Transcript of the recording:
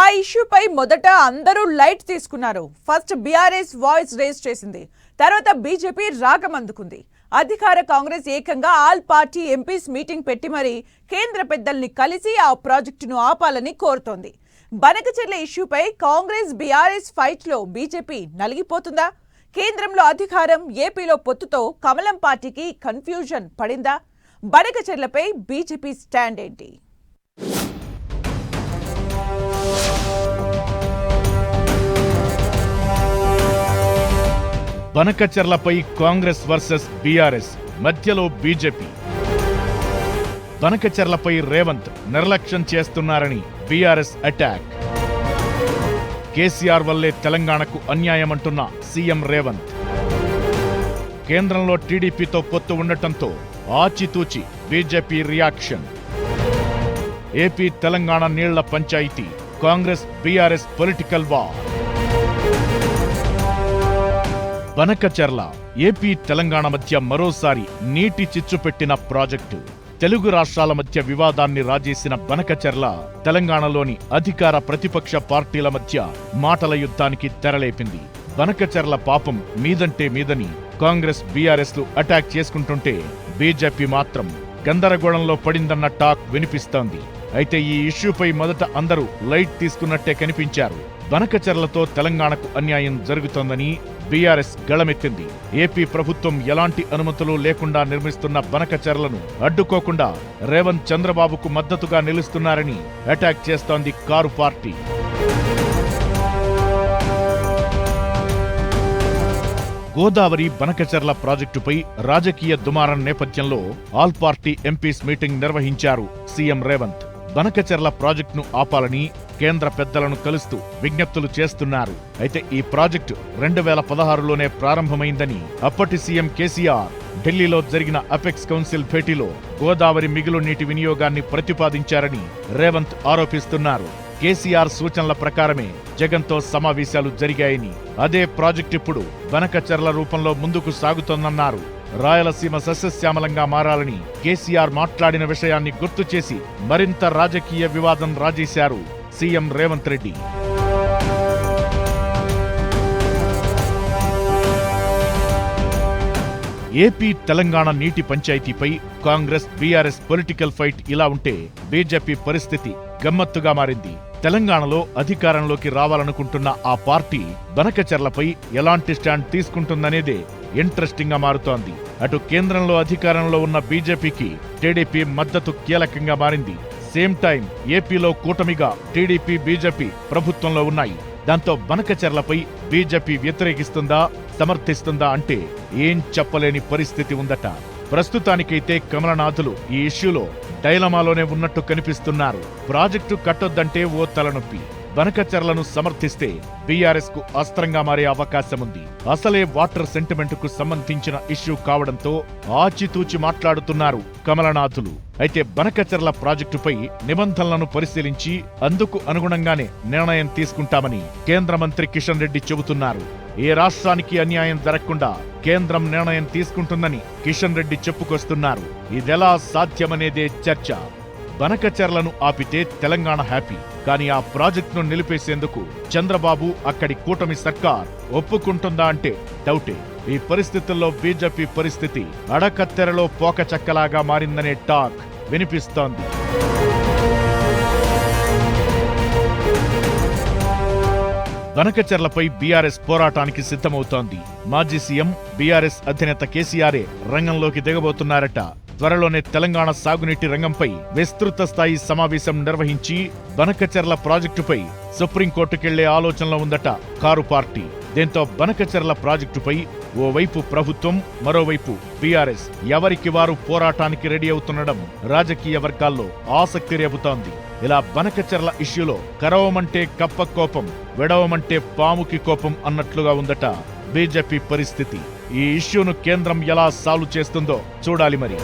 ఆ ఇష్యూపై మొదట అందరూ లైట్ తీసుకున్నారు. ఫస్ట్ బీఆర్ఎస్ వాయిస్ రేస్ చేసింది. తర్వాత బీజేపీ రాగం అందుకుంది అధికార కాంగ్రెస్ ఏకంగా ఆల్ పార్టీ ఎంపీస్ మీటింగ్ పెట్టి మరీ కేంద్ర పెద్దల్ని కలిసి ఆ ప్రాజెక్టును ఆపాలని కోరుతోంది. బనకచెర్ల ఇష్యూపై కాంగ్రెస్ బీఆర్ఎస్ ఫైట్లో బీజేపీ నలిగిపోతుందా? కేంద్రంలో అధికారం ఏపీలో పొత్తుతో కమలం పార్టీకి కన్ఫ్యూజన్ పడిందా? బనకచెర్లపై బీజేపీ స్టాండ్ ఏంటి బనకచర్లపై కాంగ్రెస్ వర్సెస్ బీఆర్ఎస్ మధ్యలో బీజేపీ. బనకచర్లపై రేవంత్ నిర్లక్ష్యం చేస్తున్నారని బీఆర్ఎస్ అటాక్. కేసీఆర్ వల్లే తెలంగాణకు అన్యాయమంటున్న సీఎం రేవంత్. కేంద్రంలో టీడీపీతో పొత్తు ఉండటంతో ఆచితూచి బీజేపీ రియాక్షన్. ఏపీ తెలంగాణ నీళ్ళ panchayat Congress BRS political war. Banakacherla AP Telangana మధ్య మరోసారి నీటి చిచ్చు పెట్టిన ప్రాజెక్టు. తెలుగు రాష్ట్రాల మధ్య వివాదాన్ని రాజేసిన బనకచర్ల తెలంగాణలోని అధికార ప్రతిపక్ష పార్టీల మధ్య మాటల యుద్ధానికి తెరలేపింది. బనకచర్ల పాపం మీదంటే మీదని కాంగ్రెస్ బీఆర్ఎస్లు అటాక్ చేసుకుంటుంటే బీజేపీ మాత్రం గందరగోళంలో పడిందన్న టాక్ వినిపిస్తోంది. అయితే ఈ ఇష్యూపై మొదట అందరూ లైట్ తీసుకున్నట్టే కనిపించారు. బనకచర్లతో తెలంగాణకు అన్యాయం జరుగుతోందని బీఆర్ఎస్ గళమెత్తింది. ఏపీ ప్రభుత్వం ఎలాంటి అనుమతులు లేకుండా నిర్మిస్తున్న బనకచర్లను అడ్డుకోకుండా రేవంత్ చంద్రబాబుకు మద్దతుగా నిలుస్తున్నారని అటాక్ చేస్తోంది కారు పార్టీ. గోదావరి బనకచర్ల ప్రాజెక్టుపై రాజకీయ దుమారం నేపథ్యంలో ఆల్ పార్టీ ఎంపీస్ మీటింగ్ నిర్వహించారు సీఎం రేవంత్. బనకచెర్ల ప్రాజెక్టును ఆపాలని కేంద్ర పెద్దలను కలుస్తూ విజ్ఞప్తులు చేస్తున్నారు. అయితే ఈ ప్రాజెక్టు రెండు వేల పదహారులోనే ప్రారంభమైందని అప్పటి సీఎం కేసీఆర్ ఢిల్లీలో జరిగిన అపెక్స్ కౌన్సిల్ భేటీలో గోదావరి మిగులు నీటి వినియోగాన్ని ప్రతిపాదించారని రేవంత్ ఆరోపిస్తున్నారు. కేసీఆర్ సూచనల ప్రకారమే జగన్తో సమావేశాలు జరిగాయని అదే ప్రాజెక్ట్ ఇప్పుడు బనకచర్ల రూపంలో ముందుకు సాగుతోందన్నారు. రాయలసీమ సస్యశ్యామలంగా మారాలని కేసీఆర్ మాట్లాడిన విషయాన్ని గుర్తు చేసి మరింత రాజకీయ వివాదం రాజేశారు సీఎం రేవంత్ రెడ్డి. ఏపీ తెలంగాణ నీటి పంచాయతీపై కాంగ్రెస్ బీఆర్ఎస్ పొలిటికల్ ఫైట్ ఇలా ఉంటే బీజేపీ పరిస్థితి గమ్మత్తుగా మారింది. తెలంగాణలో అధికారంలోకి రావాలనుకుంటున్న ఆ పార్టీ బనకచర్లపై ఎలాంటి స్టాండ్ తీసుకుంటుందనేదే ఇంట్రెస్టింగ్గా మారుతోంది. అటు కేంద్రంలో అధికారంలో ఉన్న బీజేపీకి టీడీపీ మద్దతు కీలకంగా మారింది. సేమ్ టైం ఏపీలో కూటమిగా టీడీపీ బీజేపీ ప్రభుత్వంలో ఉన్నాయి. దాంతో బనకచర్లపై బీజేపీ వ్యతిరేకిస్తుందా సమర్థిస్తుందా అంటే ఏం చెప్పలేని పరిస్థితి ఉందట. ప్రస్తుతానికైతే కమలనాథులు ఈ ఇష్యూలో డైలమాలోనే ఉన్నట్టు కనిపిస్తున్నారు. ప్రాజెక్టు కట్టొద్దంటే ఓ తలనొప్పి. బనకచర్లను సమర్థిస్తే బీఆర్ఎస్కు అస్త్రంగా మారే అవకాశం ఉంది అసలే వాటర్ సెంటిమెంట్కు సంబంధించిన ఇష్యూ కావడంతో ఆచితూచి మాట్లాడుతున్నారు కమలనాథులు. అయితే బనకచర్ల ప్రాజెక్టుపై నిబంధనలను పరిశీలించి అందుకు అనుగుణంగానే నిర్ణయం తీసుకుంటామని కేంద్ర మంత్రి కిషన్ రెడ్డి చెబుతున్నారు. ఏ రాష్ట్రానికి అన్యాయం జరగకుండా కేంద్రం నిర్ణయం తీసుకుంటుందని కిషన్ రెడ్డి చెప్పుకొస్తున్నారు. ఇదెలా సాధ్యమనేదే చర్చ. బనకచర్లను ఆపితే తెలంగాణ హ్యాపీ. కానీ ఆ ప్రాజెక్టును నిలిపేసేందుకు చంద్రబాబు అక్కడి కూటమి సర్కార్ ఒప్పుకుంటుందా అంటే డౌటే. ఈ పరిస్థితుల్లో బీజేపీ పరిస్థితి అడకత్తెరలో పోకచక్కలాగా మారిందనే టాక్ వినిపిస్తోంది. గనకచర్లపై బీఆర్ఎస్ పోరాటానికి సిద్ధమవుతోంది. మాజీ సీఎం బీఆర్ఎస్ అధినేత కేసీఆరే రంగంలోకి దిగబోతున్నారట. త్వరలోనే తెలంగాణ సాగునీటి రంగంపై విస్తృత స్థాయి సమావేశం నిర్వహించి బనకచెర్ల ప్రాజెక్టుపై సుప్రీంకోర్టుకెళ్ళే ఆలోచనలో ఉందట కారు పార్టీ. దీంతో బనకచెర్ల ప్రాజెక్టుపై ఓవైపు ప్రభుత్వం మరోవైపు బీఆర్ఎస్. ఎవరికి వారు పోరాటానికి రెడీ అవుతుండడం రాజకీయ వర్గాల్లో ఆసక్తి రేపుతోంది. ఇలా బనకచెర్ల ఇష్యూలో కరవమంటే కప్ప కోపం విడవమంటే పాముకి కోపం అన్నట్లుగా ఉందట బీజేపీ పరిస్థితి. ఈ ఇష్యూను కేంద్రం ఎలా సాల్వ్ చేస్తుందో చూడాలి మరి.